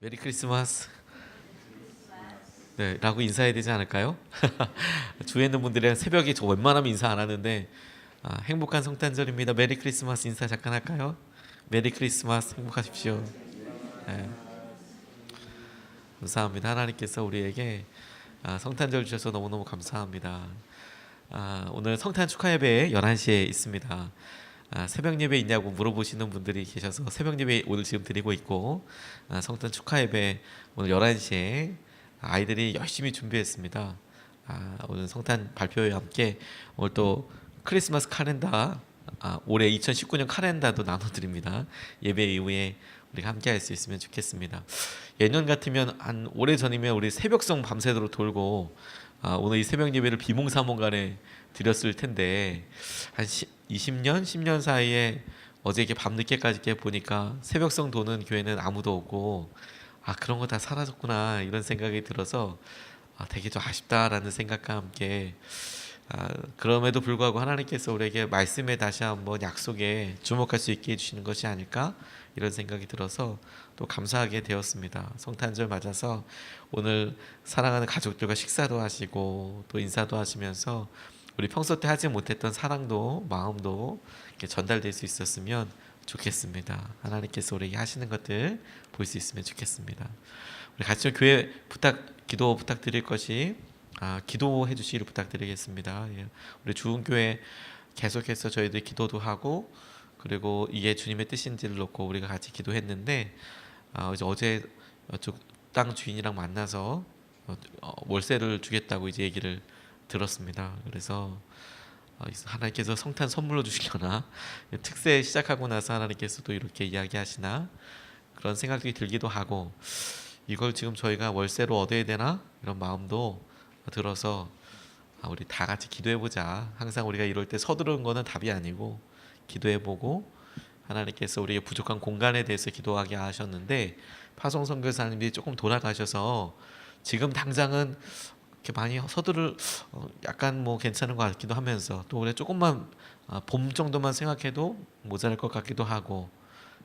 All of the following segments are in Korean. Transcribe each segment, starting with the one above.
메리 크리스마스. 네, 라고 인사해야 되지 않을까요? 주에 있는 분들이랑 새벽에 저 웬만하면 인사 안 하는데 아, 행복한 성탄절입니다. 메리 크리스마스 인사 잠깐 할까요? 메리 크리스마스 행복하십시오. 네. 감사합니다. 하나님께서 우리에게 아, 성탄절 주셔서 너무너무 감사합니다. 아, 오늘 성탄 축하 예배 11시에 있습니다. 아, 새벽 예배 있냐고 물어보시는 분들이 계셔서 새벽 예배 오늘 지금 드리고 있고 아, 성탄 축하 예배 오늘 11시에 아이들이 열심히 준비했습니다. 아, 오늘 성탄 발표와 함께 오늘 또 크리스마스 카렌다 아, 올해 2019년 카렌다도 나눠드립니다. 예배 이후에 우리가 함께 할 수 있으면 좋겠습니다. 예년 같으면 한 오래 전이면 우리 새벽성 밤새도록 돌고 아, 오늘 이 새벽 예배를 비몽사몽간에 드렸을 텐데 한 10, 20년, 10년 사이에 어제 이렇게 밤늦게까지 이렇게 보니까 새벽성 도는 교회는 아무도 없고 아 그런 거 다 사라졌구나 이런 생각이 들어서 아, 되게 좀 아쉽다라는 생각과 함께 아, 그럼에도 불구하고 하나님께서 우리에게 말씀에 다시 한번 약속에 주목할 수 있게 해주시는 것이 아닐까 이런 생각이 들어서 또 감사하게 되었습니다. 성탄절 맞아서 오늘 사랑하는 가족들과 식사도 하시고 또 인사도 하시면서 우리 평소 때 하지 못했던 사랑도 마음도 전달될 수 있었으면 좋겠습니다. 하나님께서 우리에게 하시는 것들 볼 수 있으면 좋겠습니다. 우리 같이 교회 부탁 기도 부탁드릴 것이 아, 기도해 주시기를 부탁드리겠습니다. 예. 우리 주은교회 계속해서 저희들 기도도 하고 그리고 이게 주님의 뜻인지를 놓고 우리가 같이 기도했는데 아, 이제 어제 저땅 주인이랑 만나서 어, 어, 월세를 주겠다고 이제 얘기를 들었습니다. 그래서 어, 하나님께서 성탄 선물로 주시려나 특세 시작하고 나서 하나님께서 또 이렇게 이야기하시나 그런 생각이 들기도 하고 이걸 지금 저희가 월세로 얻어야 되나 이런 마음도 들어서 아, 우리 다 같이 기도해 보자. 항상 우리가 이럴 때 서두르는 거는 답이 아니고 기도해 보고 하나님께서 우리의 부족한 공간에 대해서 기도하게 하셨는데 파송 선교사님이 조금 돌아가셔서 지금 당장은 이렇게 많이 서두를 어, 약간 뭐 괜찮은 것 같기도 하면서 또 올해 조금만 아, 봄 정도만 생각해도 모자랄 것 같기도 하고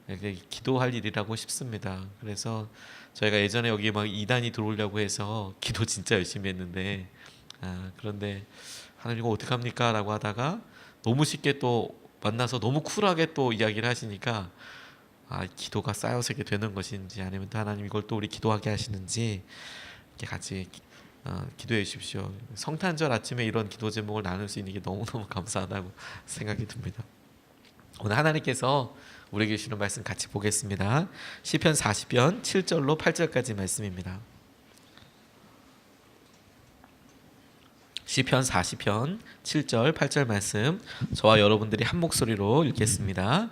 이렇게 기도할 일이라고 싶습니다. 그래서 저희가 예전에 여기 막 이단이 들어오려고 해서 기도 진짜 열심히 했는데 아, 그런데 하나님 이거 어떻게 합니까?라고 하다가 너무 쉽게 또 만나서 너무 쿨하게 또 이야기를 하시니까 아 기도가 쌓여서 이렇게 되는 것인지 아니면 또 하나님 이걸 또 우리 기도하게 하시는지 이렇게 같이 어, 기도해 주십시오. 성탄절 아침에 이런 기도 제목을 나눌 수 있는 게 너무 너무 감사하다고 생각이 듭니다. 오늘 하나님께서 우리에게 주시는 말씀 같이 보겠습니다. 시편 40편 7절로 8절까지 말씀입니다. 시편 40편 7절 8절 말씀 저와 여러분들이 한 목소리로 읽겠습니다.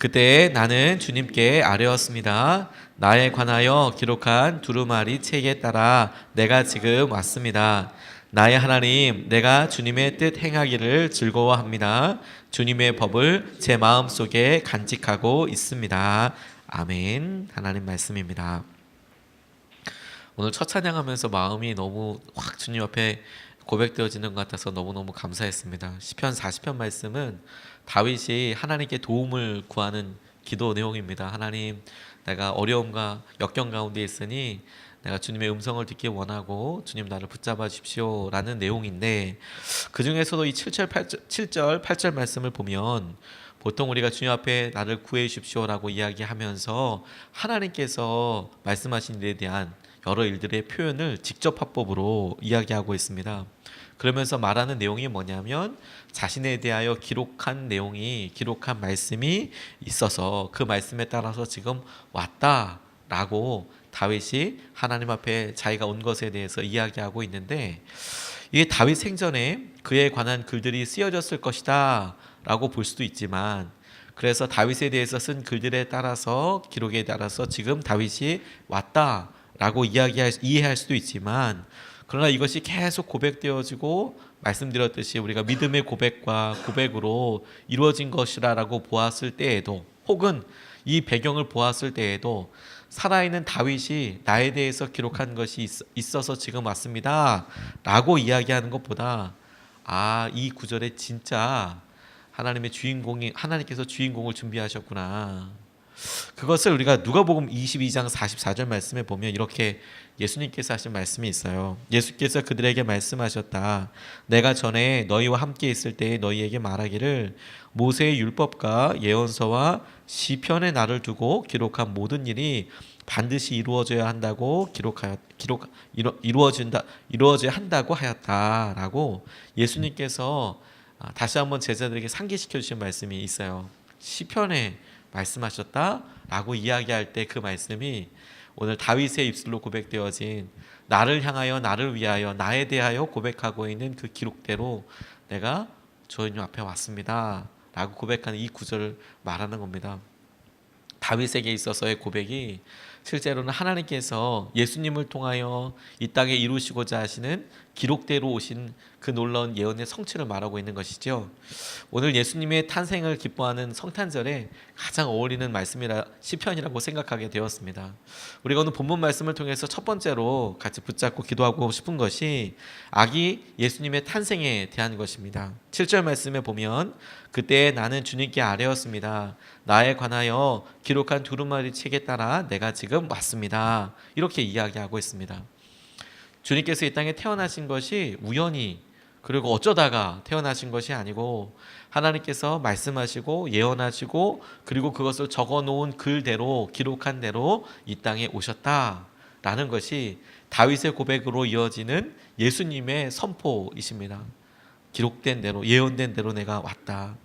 그때 나는 주님께 아뢰었습니다. 나에 관하여 기록한 두루마리 책에 따라 내가 지금 왔습니다. 나의 하나님, 내가 주님의 뜻 행하기를 즐거워합니다. 주님의 법을 제 마음 속에 간직하고 있습니다. 아멘. 하나님 말씀입니다. 오늘 첫 찬양하면서 마음이 너무 확 주님 앞에 고백되어지는 것 같아서 너무너무 감사했습니다. 시편 40편 말씀은 다윗이 하나님께 도움을 구하는 기도 내용입니다. 하나님, 내가 어려움과 역경 가운데 있으니 내가 주님의 음성을 듣기 원하고 주님 나를 붙잡아 주십시오라는 내용인데 그 중에서도 이 7절 8절, 7절 8절 말씀을 보면 보통 우리가 주님 앞에 나를 구해 주십시오라고 이야기하면서 하나님께서 말씀하신 일에 대한 여러 일들의 표현을 직접 화법으로 이야기하고 있습니다. 그러면서 말하는 내용이 뭐냐면 자신에 대하여 기록한 내용이 기록한 말씀이 있어서 그 말씀에 따라서 지금 왔다라고 다윗이 하나님 앞에 자기가 온 것에 대해서 이야기하고 있는데 이게 다윗 생전에 그에 관한 글들이 쓰여졌을 것이다라고 볼 수도 있지만 그래서 다윗에 대해서 쓴 글들에 따라서 기록에 따라서 지금 다윗이 왔다라고 이야기할 이해할 수도 있지만 그러나 이것이 계속 고백되어지고 말씀드렸듯이 우리가 믿음의 고백과 고백으로 이루어진 것이라고 보았을 때에도 혹은 이 배경을 보았을 때에도 살아있는 다윗이 나에 대해서 기록한 것이 있어서 지금 왔습니다. 라고 이야기하는 것보다 아, 이 구절에 진짜 하나님의 주인공이 하나님께서 주인공을 준비하셨구나. 그것을 우리가 누가복음 22장 44절 말씀에 보면 이렇게 예수님께서 하신 말씀이 있어요. 예수께서 그들에게 말씀하셨다. 내가 전에 너희와 함께 있을 때에 너희에게 말하기를 모세의 율법과 예언서와 시편의 날을 두고 기록한 모든 일이 반드시 이루어져야 한다고 기록하였 기록 이루, 이루어진다 이루어져야 한다고 하였다라고 예수님께서 아, 다시 한번 제자들에게 상기시켜 주신 말씀이 있어요. 시편에 말씀하셨다라고 이야기할 때 그 말씀이 오늘 다윗의 입술로 고백되어진 나를 향하여 나를 위하여 나에 대하여 고백하고 있는 그 기록대로 내가 주님 앞에 왔습니다라고 고백하는 이 구절을 말하는 겁니다. 다윗에게 있어서의 고백이 실제로는 하나님께서 예수님을 통하여 이 땅에 이루시고자 하시는 기록대로 오신 그 놀라운 예언의 성취를 말하고 있는 것이죠. 오늘 예수님의 탄생을 기뻐하는 성탄절에 가장 어울리는 말씀이라 시편이라고 생각하게 되었습니다. 우리가 오늘 본문 말씀을 통해서 첫 번째로 같이 붙잡고 기도하고 싶은 것이 아기 예수님의 탄생에 대한 것입니다. 7절 말씀에 보면 그때 나는 주님께 아뢰었습니다. 나에 관하여 기록한 두루마리 책에 따라 내가 지금 왔습니다. 이렇게 이야기하고 있습니다. 주님께서 이 땅에 태어나신 것이 우연히 그리고 어쩌다가 태어나신 것이 아니고 하나님께서 말씀하시고 예언하시고 그리고 그것을 적어 놓은 글대로 기록한 대로 이 땅에 오셨다라는 것이 다윗의 고백으로 이어지는 예수님의 선포이십니다. 기록된 대로 예언된 대로 내가 왔다.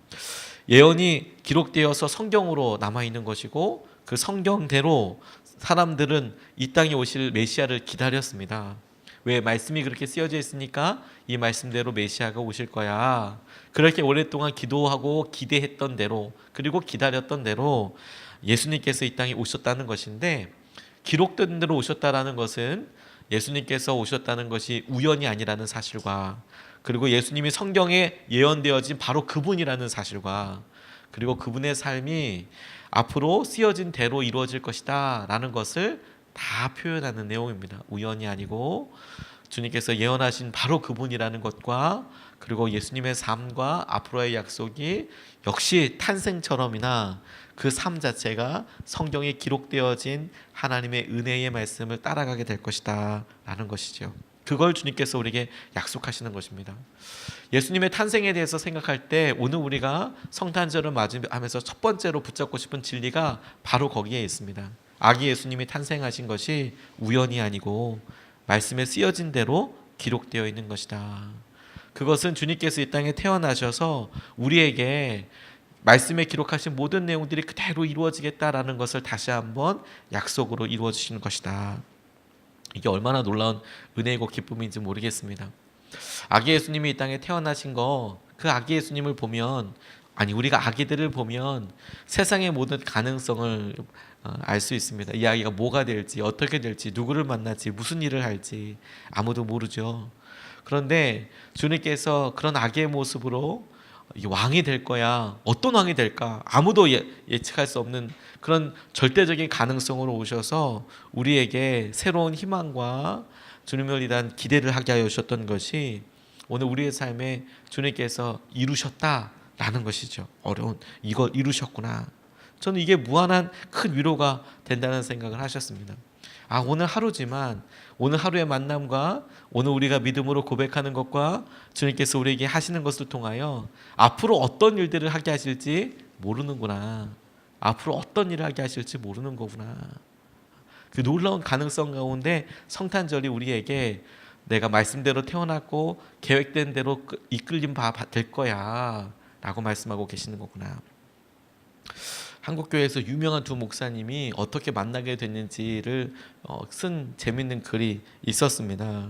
예언이 기록되어서 성경으로 남아 있는 것이고 그 성경대로 사람들은 이 땅에 오실 메시아를 기다렸습니다. 왜 말씀이 그렇게 쓰여져 있으니까 이 말씀대로 메시아가 오실 거야. 그렇게 오랫동안 기도하고 기대했던 대로 그리고 기다렸던 대로 예수님께서 이 땅에 오셨다는 것인데 기록된 대로 오셨다라는 것은 예수님께서 오셨다는 것이 우연이 아니라는 사실과 그리고 예수님이 성경에 예언되어진 바로 그분이라는 사실과 그리고 그분의 삶이 앞으로 쓰여진 대로 이루어질 것이다라는 것을 다 표현하는 내용입니다. 우연이 아니고 주님께서 예언하신 바로 그분이라는 것과 그리고 예수님의 삶과 앞으로의 약속이 역시 탄생처럼이나 그 삶 자체가 성경에 기록되어진 하나님의 은혜의 말씀을 따라가게 될 것이다라는 것이죠. 그걸 주님께서 우리에게 약속하시는 것입니다. 예수님의 탄생에 대해서 생각할 때 오늘 우리가 성탄절을 맞이하면서 첫 번째로 붙잡고 싶은 진리가 바로 거기에 있습니다. 아기 예수님이 탄생하신 것이 우연이 아니고 말씀에 쓰여진 대로 기록되어 있는 것이다. 그것은 주님께서 이 땅에 태어나셔서 우리에게 말씀에 기록하신 모든 내용들이 그대로 이루어지겠다라는 것을 다시 한번 약속으로 이루어 주시는 것이다. 이게 얼마나 놀라운 은혜이고 기쁨인지 모르겠습니다. 아기 예수님이 이 땅에 태어나신 거, 그 아기 예수님을 보면 아니 우리가 아기들을 보면 세상의 모든 가능성을 어, 알수 있습니다. 이 아이가 뭐가 될지 어떻게 될지 누구를 만날지 무슨 일을 할지 아무도 모르죠. 그런데 주님께서 그런 아기의 모습으로 왕이 될 거야. 어떤 왕이 될까? 아무도 예, 예측할 수 없는 그런 절대적인 가능성으로 오셔서 우리에게 새로운 희망과 주님을 위한 기대를 하게 하여 주셨던 것이 오늘 우리의 삶에 주님께서 이루셨다 라는 것이죠. 어려운 이걸 이루셨구나. 저는 이게 무한한 큰 위로가 된다는 생각을 하셨습니다. 아, 오늘 하루지만 오늘 하루의 만남과 오늘 우리가 믿음으로 고백하는 것과 주님께서 우리에게 하시는 것을 통하여 앞으로 어떤 일들을 하게 하실지 모르는구나. 앞으로 어떤 일을 하게 하실지 모르는 거구나. 그 놀라운 가능성 가운데 성탄절이 우리에게 내가 말씀대로 태어났고 계획된 대로 이끌림 바 될 거야. 라고 말씀하고 계시는 거구나. 한국 교회에서 유명한 두 목사님이 어떻게 만나게 됐는지를 어, 쓴 재밌는 글이 있었습니다.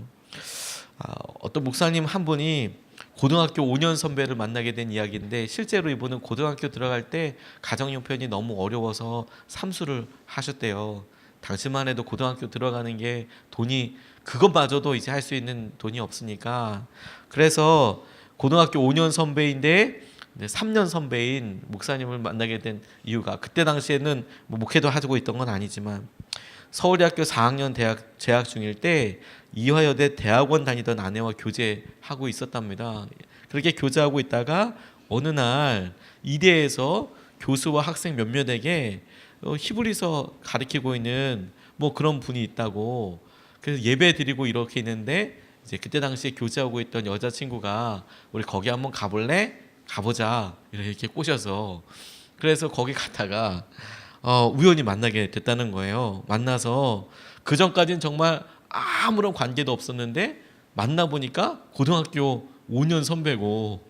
아, 어떤 목사님 한 분이 고등학교 5년 선배를 만나게 된 이야기인데 실제로 이분은 고등학교 들어갈 때 가정 형편이 너무 어려워서 삼수를 하셨대요. 당시만 해도 고등학교 들어가는 게 돈이 그것마저도 이제 할 수 있는 돈이 없으니까 그래서 고등학교 5년 선배인데 3년 선배인 목사님을 만나게 된 이유가 그때 당시에는 뭐 목회도 하고 있던 건 아니지만 서울대학교 4학년 대학 재학 중일 때 이화여대 대학원 다니던 아내와 교제하고 있었답니다. 그렇게 교제하고 있다가 어느 날 이대에서 교수와 학생 몇몇에게 어, 히브리서 가리키고 있는 뭐 그런 분이 있다고 그래서 예배 드리고 이렇게 있는데 이제 그때 당시에 교제하고 있던 여자친구가 우리 거기 한번 가볼래? 가보자 이렇게 꼬셔서 그래서 거기 갔다가 어, 우연히 만나게 됐다는 거예요. 만나서 그 전까지는 정말 아무런 관계도 없었는데 만나 보니까 고등학교 5년 선배고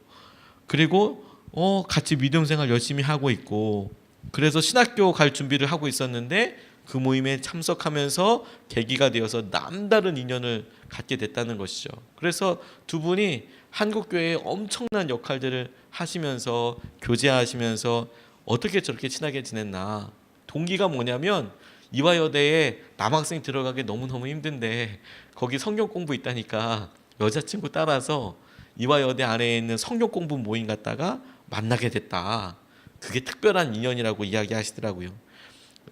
그리고 어 같이 믿음 생활 열심히 하고 있고 그래서 신학교 갈 준비를 하고 있었는데 그 모임에 참석하면서 계기가 되어서 남다른 인연을 갖게 됐다는 것이죠. 그래서 두 분이 한국 교회에 엄청난 역할들을 하시면서 교제하시면서 어떻게 저렇게 친하게 지냈나 동기가 뭐냐면 이화여대에 남학생 들어가기 너무너무 힘든데 거기 성경 공부 있다니까 여자친구 따라서 이화여대 안에 있는 성경 공부 모임 갔다가 만나게 됐다. 그게 특별한 인연이라고 이야기하시더라고요.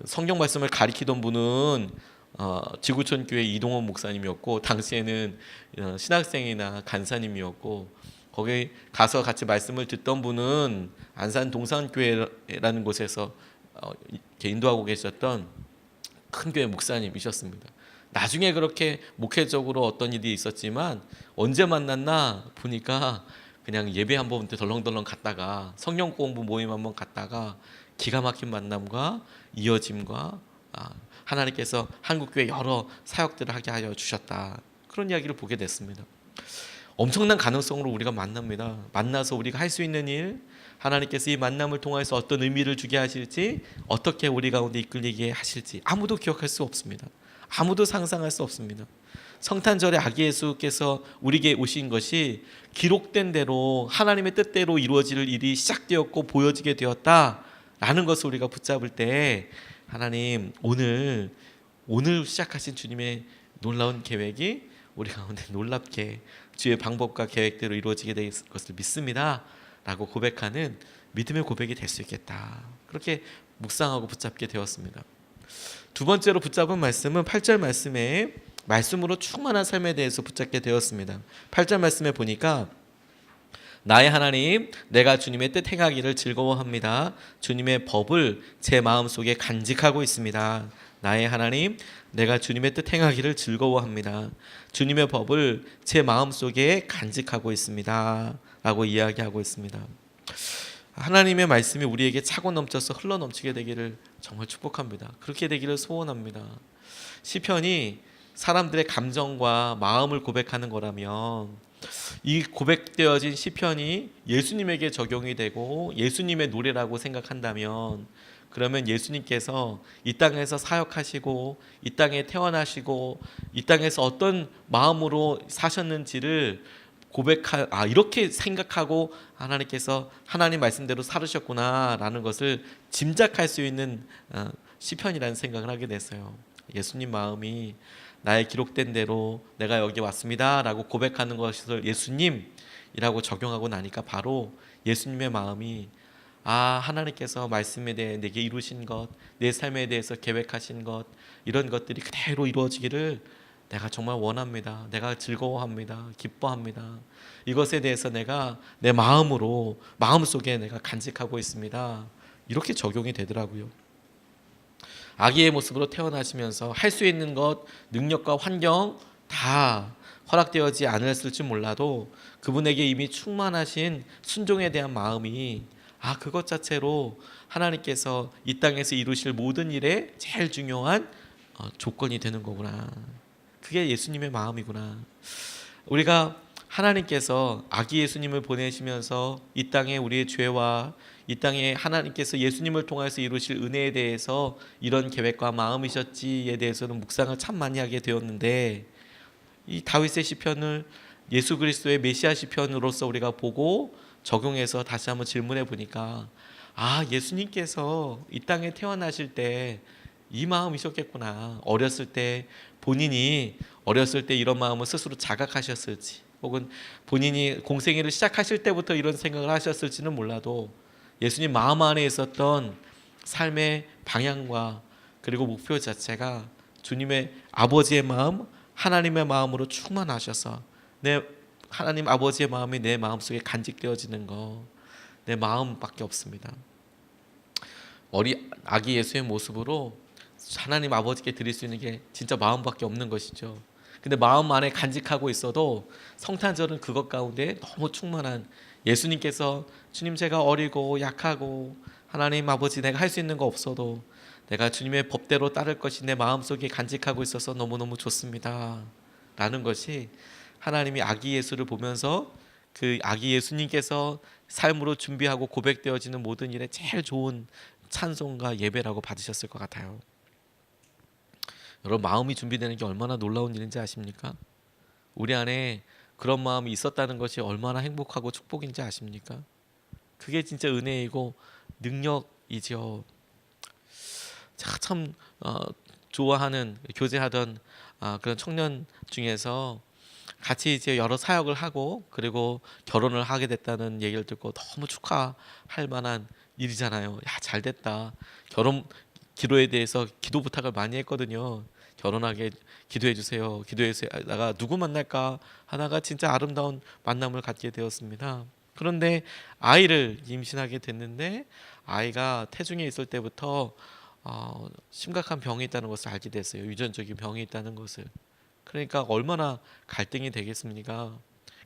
성경 말씀을 가리키던 분은 어, 지구촌 교회 이동원 목사님이었고 당시에는 어, 신학생이나 간사님이었고 거기 가서 같이 말씀을 듣던 분은 안산 동산교회라는 곳에서 어, 인도하고 계셨던 큰 교회 목사님이셨습니다. 나중에 그렇게 목회적으로 어떤 일이 있었지만 언제 만났나 보니까 그냥 예배 한 번 덜렁덜렁 갔다가 성령 공부 모임 한 번 갔다가 기가 막힌 만남과 이어짐과 아, 하나님께서 한국교회 여러 사역들을 하게 하여 주셨다 그런 이야기를 보게 됐습니다. 엄청난 가능성으로 우리가 만납니다. 만나서 우리가 할 수 있는 일, 하나님께서 이 만남을 통해서 어떤 의미를 주게 하실지, 어떻게 우리 가운데 이끌리게 하실지 아무도 기억할 수 없습니다. 아무도 상상할 수 없습니다. 성탄절에 아기 예수께서 우리에게 오신 것이 기록된 대로 하나님의 뜻대로 이루어질 일이 시작되었고 보여지게 되었다 라는 것을 우리가 붙잡을 때 하나님 오늘 오늘 시작하신 주님의 놀라운 계획이 우리 가운데 놀랍게 주의 방법과 계획대로 이루어지게 될 것을 믿습니다라고 고백하는 믿음의 고백이 될 수 있겠다. 그렇게 묵상하고 붙잡게 되었습니다. 두 번째로 붙잡은 말씀은 8절 말씀에 말씀으로 충만한 삶에 대해서 붙잡게 되었습니다. 8절 말씀에 보니까 나의 하나님 내가 주님의 뜻 행하기를 즐거워합니다. 주님의 법을 제 마음속에 간직하고 있습니다. 나의 하나님 내가 주님의 뜻 행하기를 즐거워합니다. 주님의 법을 제 마음속에 간직하고 있습니다. 라고 이야기하고 있습니다. 하나님의 말씀이 우리에게 차고 넘쳐서 흘러 넘치게 되기를 정말 축복합니다. 그렇게 되기를 소원합니다. 시편이 사람들의 감정과 마음을 고백하는 거라면 이 고백되어진 시편이 예수님에게 적용이 되고 예수님의 노래라고 생각한다면 그러면 예수님께서 이 땅에서 사역하시고 이 땅에 태어나시고 이 땅에서 어떤 마음으로 사셨는지를 고백하 아 이렇게 생각하고 하나님께서 하나님 말씀대로 살으셨구나라는 것을 짐작할 수 있는 어, 시편이라는 생각을 하게 됐어요. 예수님 마음이 나의 기록된 대로 내가 여기 왔습니다라고 고백하는 것을 예수님이라고 적용하고 나니까 바로 예수님의 마음이 아 하나님께서 말씀에 대해 내게 이루신 것, 내 삶에 대해서 계획하신 것 이런 것들이 그대로 이루어지기를 내가 정말 원합니다. 내가 즐거워합니다. 기뻐합니다. 이것에 대해서 내가 내 마음으로 마음속에 내가 간직하고 있습니다. 이렇게 적용이 되더라고요. 아기의 모습으로 태어나시면서 할 수 있는 것, 능력과 환경 다 허락되어지 않았을지 몰라도 그분에게 이미 충만하신 순종에 대한 마음이 아 그것 자체로 하나님께서 이 땅에서 이루실 모든 일에 제일 중요한 어, 조건이 되는 거구나. 그게 예수님의 마음이구나. 우리가 하나님께서 아기 예수님을 보내시면서 이 땅에 우리의 죄와 이 땅에 하나님께서 예수님을 통해서 이루실 은혜에 대해서 이런 계획과 마음이셨지에 대해서는 묵상을 참 많이 하게 되었는데 이 다윗의 시편을 예수 그리스도의 메시아 시편으로서 우리가 보고 적용해서 다시 한번 질문해 보니까 아 예수님께서 이 땅에 태어나실 때 이 마음이셨겠구나. 어렸을 때 본인이 어렸을 때 이런 마음을 스스로 자각하셨을지 혹은 본인이 공생애를 시작하실 때부터 이런 생각을 하셨을지는 몰라도 예수님 마음 안에 있었던 삶의 방향과 그리고 목표 자체가 주님의 아버지의 마음, 하나님의 마음으로 충만하셔서 내 하나님 아버지의 마음이 내 마음속에 간직되어지는 거 내 마음밖에 없습니다. 어리 아기 예수의 모습으로 하나님 아버지께 드릴 수 있는 게 진짜 마음밖에 없는 것이죠. 근데 마음 안에 간직하고 있어도 성탄절은 그것 가운데 너무 충만한 예수님께서 주님 제가 어리고 약하고 하나님 아버지 내가 할 수 있는 거 없어도 내가 주님의 법대로 따를 것이 내 마음속에 간직하고 있어서 너무너무 좋습니다. 라는 것이 하나님이 아기 예수를 보면서 그 아기 예수님께서 삶으로 준비하고 고백되어지는 모든 일에 제일 좋은 찬송과 예배라고 받으셨을 것 같아요. 여러분 마음이 준비되는 게 얼마나 놀라운 일인지 아십니까? 우리 안에 그런 마음이 있었다는 것이 얼마나 행복하고 축복인지 아십니까? 그게 진짜 은혜이고 능력이죠. 참 어, 좋아하는 교제하던 아, 그런 청년 중에서 같이 이제 여러 사역을 하고 그리고 결혼을 하게 됐다는 얘기를 듣고 너무 축하할 만한 일이잖아요. 야, 잘 됐다. 결혼 기도에 대해서 기도 부탁을 많이 했거든요. 결혼하게 기도해 주세요. 기도해 주세요. 나가 누구 만날까 하나가 진짜 아름다운 만남을 갖게 되었습니다. 그런데 아이를 임신하게 됐는데 아이가 태중에 있을 때부터 어, 심각한 병이 있다는 것을 알게 됐어요. 유전적인 병이 있다는 것을. 그러니까 얼마나 갈등이 되겠습니까?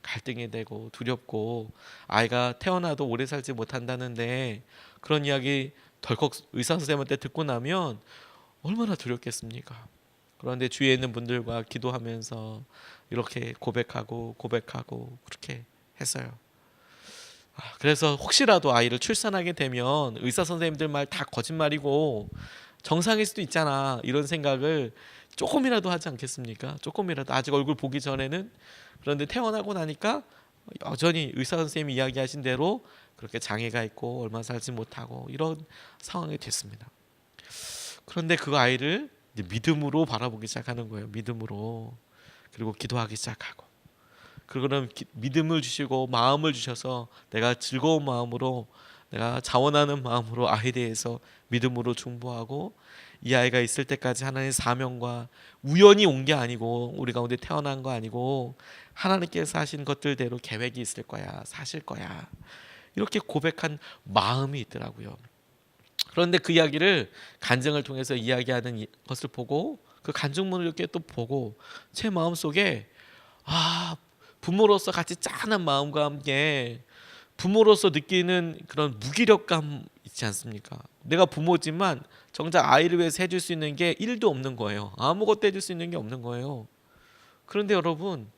갈등이 되고 두렵고 아이가 태어나도 오래 살지 못한다는데 그런 이야기 덜컥 의사 선생님한테 듣고 나면 얼마나 두렵겠습니까? 그런데 주위에 있는 분들과 기도하면서 이렇게 고백하고 고백하고 그렇게 했어요. 아, 그래서 혹시라도 아이를 출산하게 되면 의사 선생님들 말 다 거짓말이고 정상일 수도 있잖아 이런 생각을 조금이라도 하지 않겠습니까? 조금이라도 아직 얼굴 보기 전에는 그런데 태어나고 나니까 여전히 의사 선생님이 이야기하신 대로 그렇게 장애가 있고 얼마 살지 못하고 이런 상황이 됐습니다. 그런데 그 아이를 믿음으로 바라보기 시작하는 거예요. 믿음으로 그리고 기도하기 시작하고 기- 믿음을 주시고 마음을 주셔서 내가 즐거운 마음으로 내가 자원하는 마음으로 아이에 대해서 믿음으로 중보하고 이 아이가 있을 때까지 하나님의 사명과 우연히 온 게 아니고 우리 가운데 태어난 거 아니고 하나님께서 하신 것들대로 계획이 있을 거야 사실 거야 이렇게 고백한 마음이 있더라고요. 그런데 그 이야기를 간증을 통해서 이야기하는 이- 것을 보고 그 간증문을 이렇게 또 보고 제 마음 속에 아 부모로서 같이 짠한 마음과 함께 부모로서 느끼는 그런 무기력감 있지 않습니까? 내가 부모지만 정작 아이를 위해서 해줄 수 있는 게 1도 없는 거예요. 아무것도 해줄 수 있는 게 없는 거예요. 그런데 여러분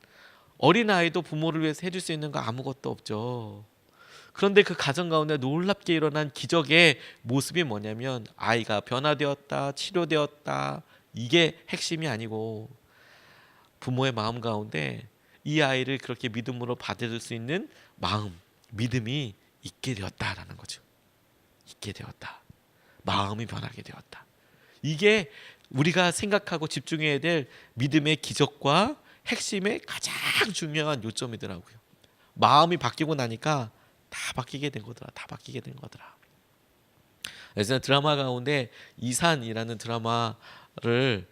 어린 아이도 부모를 위해서 해줄 수 있는 거 아무것도 없죠. 그런데 그 가정 가운데 놀랍게 일어난 기적의 모습이 뭐냐면 아이가 변화되었다, 치료되었다 이게 핵심이 아니고 부모의 마음 가운데 이 아이를 그렇게 믿음으로 받아줄 수 있는 마음, 믿음이 있게 되었다라는 거죠. 있게 되었다. 마음이 변하게 되었다. 이게 우리가 생각하고 집중해야 될 믿음의 기적과 핵심의 가장 중요한 요점이더라고요. 마음이 바뀌고 나니까 다 바뀌게 된 거더라. 다 바뀌게 된 거더라. 예전에 드라마 가운데 이산이라는 드라마를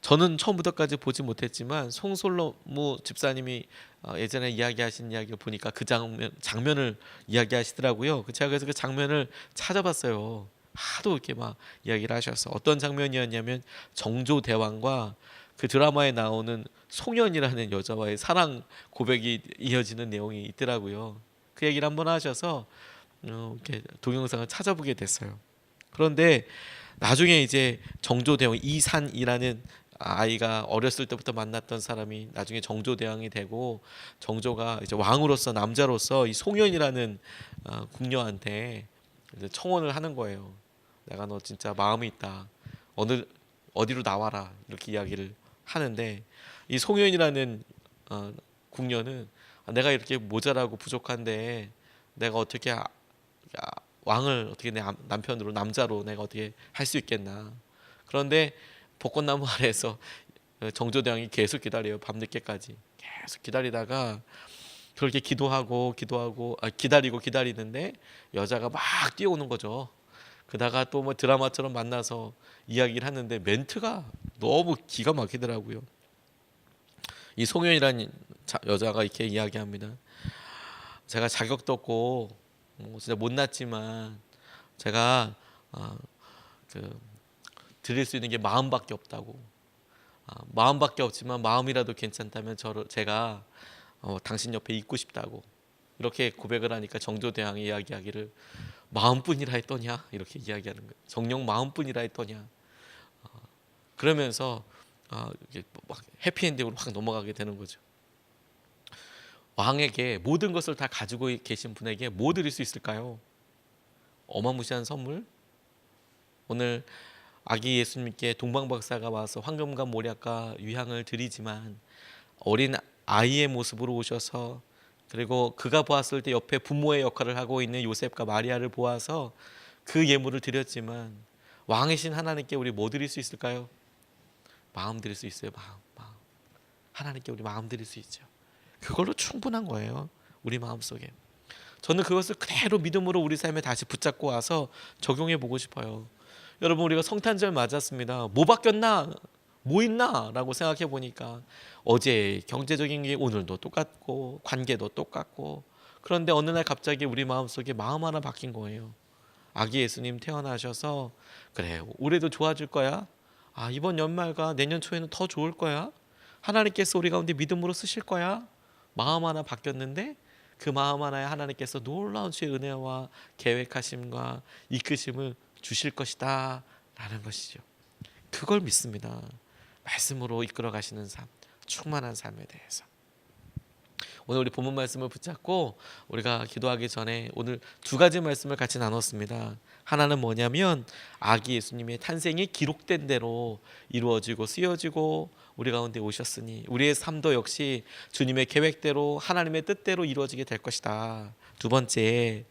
저는 처음부터까지 보지 못했지만 송솔로무 집사님이 어, 예전에 이야기하신 이야기를 보니까 그 장면 장면을 이야기하시더라고요. 그 제가 그래서 그 장면을 찾아봤어요. 하도 이렇게 막 이야기를 하셔서 어떤 장면이었냐면 정조 대왕과 그 드라마에 나오는 송연이라는 여자와의 사랑 고백이 이어지는 내용이 있더라고요. 그 얘기를 한번 하셔서 어, 이렇게 동영상을 찾아보게 됐어요. 그런데 나중에 이제 정조 대왕 이산이라는 아이가 어렸을 때부터 만났던 사람이 나중에 정조 대왕이 되고 정조가 이제 왕으로서 남자로서 이 송연이라는 어, 궁녀한테 청혼을 하는 거예요. 내가 너 진짜 마음이 있다. 어느 어디로 나와라 이렇게 이야기를 하는데 이 송연이라는 어, 궁녀는 아, 내가 이렇게 모자라고 부족한데 내가 어떻게 아- 야, 왕을 어떻게 내 남- 남편으로 남자로 내가 어떻게 할 수 있겠나. 그런데 벚꽃나무 아래에서 정조대왕이 계속 기다려요 밤늦게까지. 계속 기다리다가 그렇게 기도하고 기도하고 아, 기다리고 기다리는데 여자가 막 뛰어오는 거죠. 그다가 또 뭐 드라마처럼 만나서 이야기를 하는데 멘트가 너무 기가 막히더라고요. 이 송현이라는 자- 여자가 이렇게 이야기합니다 제가 자격도 없고 뭐 진짜 못났지만 제가 어, 그 드릴 수 있는 게 마음밖에 없다고. 아, 마음밖에 없지만 마음이라도 괜찮다면 저를 제가 어, 당신 옆에 있고 싶다고 이렇게 고백을 하니까 정조 대왕이 이야기하기를 마음뿐이라 했더냐 이렇게 이야기하는 거예요. 정녕 마음뿐이라 했더냐. 어, 그러면서 어, 이게 막 해피엔딩으로 확 넘어가게 되는 거죠. 왕에게 모든 것을 다 가지고 계신 분에게 뭐 드릴 수 있을까요? 어마무시한 선물? 오늘 아기 예수님께 동방박사가 와서 황금과 모략과 유향을 드리지만 어린 아이의 모습으로 오셔서 그리고 그가 보았을 때 옆에 부모의 역할을 하고 있는 요셉과 마리아를 보아서 그 예물을 드렸지만 왕이신 하나님께 우리 뭐 드릴 수 있을까요? 마음 드릴 수 있어요. 마음, 마음. 하나님께 우리 마음 드릴 수 있죠. 그걸로 충분한 거예요. 우리 마음 속에. 저는 그것을 그대로 믿음으로 우리 삶에 다시 붙잡고 와서 적용해 보고 싶어요. 여러분 우리가 성탄절 맞았습니다. 뭐 바뀌었나? 뭐 있나? 라고 생각해 보니까 어제 경제적인 게 오늘도 똑같고 관계도 똑같고 그런데 어느 날 갑자기 우리 마음속에 마음 하나 바뀐 거예요. 아기 예수님 태어나셔서 그래 올해도 좋아질 거야. 아 이번 연말과 내년 초에는 더 좋을 거야. 하나님께서 우리 가운데 믿음으로 쓰실 거야. 마음 하나 바뀌었는데 그 마음 하나에 하나님께서 놀라운 주의 은혜와 계획하심과 이끄심을 주실 것이다 라는 것이죠. 그걸 믿습니다. 말씀으로 이끌어 가시는 삶, 충만한 삶에 대해서. 오늘 우리 본문 말씀을 붙잡고 우리가 기도하기 전에 오늘 두 가지 말씀을 같이 나눴습니다. 하나는 뭐냐면 아기 예수님의 탄생이 기록된 대로 이루어지고 쓰여지고 우리 가운데 오셨으니 우리의 삶도 역시 주님의 계획대로 하나님의 뜻대로 이루어지게 될 것이다. 두 번째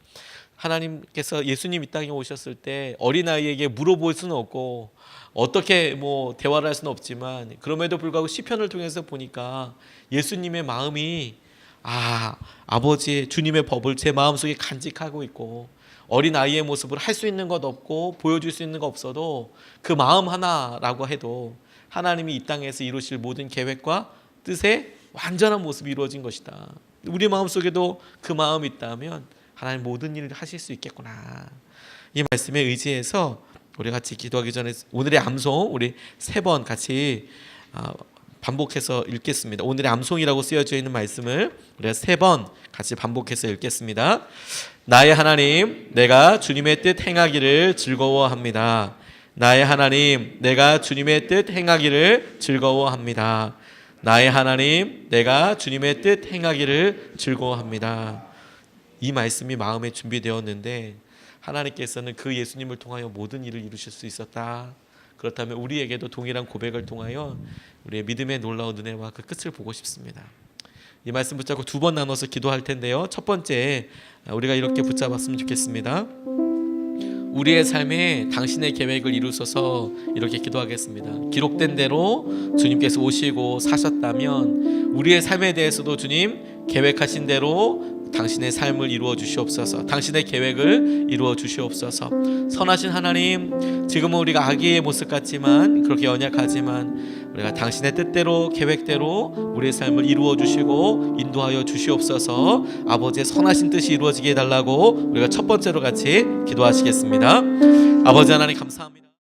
하나님께서 예수님 이 땅에 오셨을 때 어린아이에게 물어볼 수는 없고 어떻게 뭐 대화를 할 수는 없지만 그럼에도 불구하고 시편을 통해서 보니까 예수님의 마음이 아 아버지의 주님의 법을 제 마음속에 간직하고 있고 어린 아이의 모습을 할 수 있는 것 없고 보여줄 수 있는 것 없어도 그 마음 하나라고 해도 하나님이 이 땅에서 이루실 모든 계획과 뜻의 완전한 모습이 이루어진 것이다. 우리 마음 속에도 그 마음이 있다면 하나님 모든 일을 하실 수 있겠구나. 이 말씀에 의지해서 우리 같이 기도하기 전에 오늘의 암송 우리 세 번 같이 아, 반복해서 읽겠습니다. 오늘의 암송이라고 쓰여져 있는 말씀을 우리가 세 번 같이 반복해서 읽겠습니다. 나의 하나님, 내가 주님의 뜻 행하기를 즐거워합니다. 나의 하나님, 내가 주님의 뜻 행하기를 즐거워합니다. 나의 하나님, 내가 주님의 뜻 행하기를 즐거워합니다. 이 말씀이 마음에 준비되었는데 하나님께서는 그 예수님을 통하여 모든 일을 이루실 수 있었다. 그렇다면 우리에게도 동일한 고백을 통하여 우리의 믿음의 놀라운 은혜와 그 끝을 보고 싶습니다. 이 말씀 붙잡고 두 번 나눠서 기도할 텐데요. 첫 번째 우리가 이렇게 붙잡았으면 좋겠습니다. 우리의 삶에 당신의 계획을 이루소서 이렇게 기도하겠습니다. 기록된 대로 주님께서 오시고 사셨다면 우리의 삶에 대해서도 주님 계획하신 대로 당신의 삶을 이루어 주시옵소서. 당신의 계획을 이루어 주시옵소서. 선하신 하나님, 지금은 우리가 아기의 모습 같지만 그렇게 연약하지만 우리가 당신의 뜻대로 계획대로 우리의 삶을 이루어 주시고 인도하여 주시옵소서. 아버지의 선하신 뜻이 이루어지게 해달라고 우리가 첫 번째로 같이 기도하시겠습니다. 아버지 하나님 감사합니다.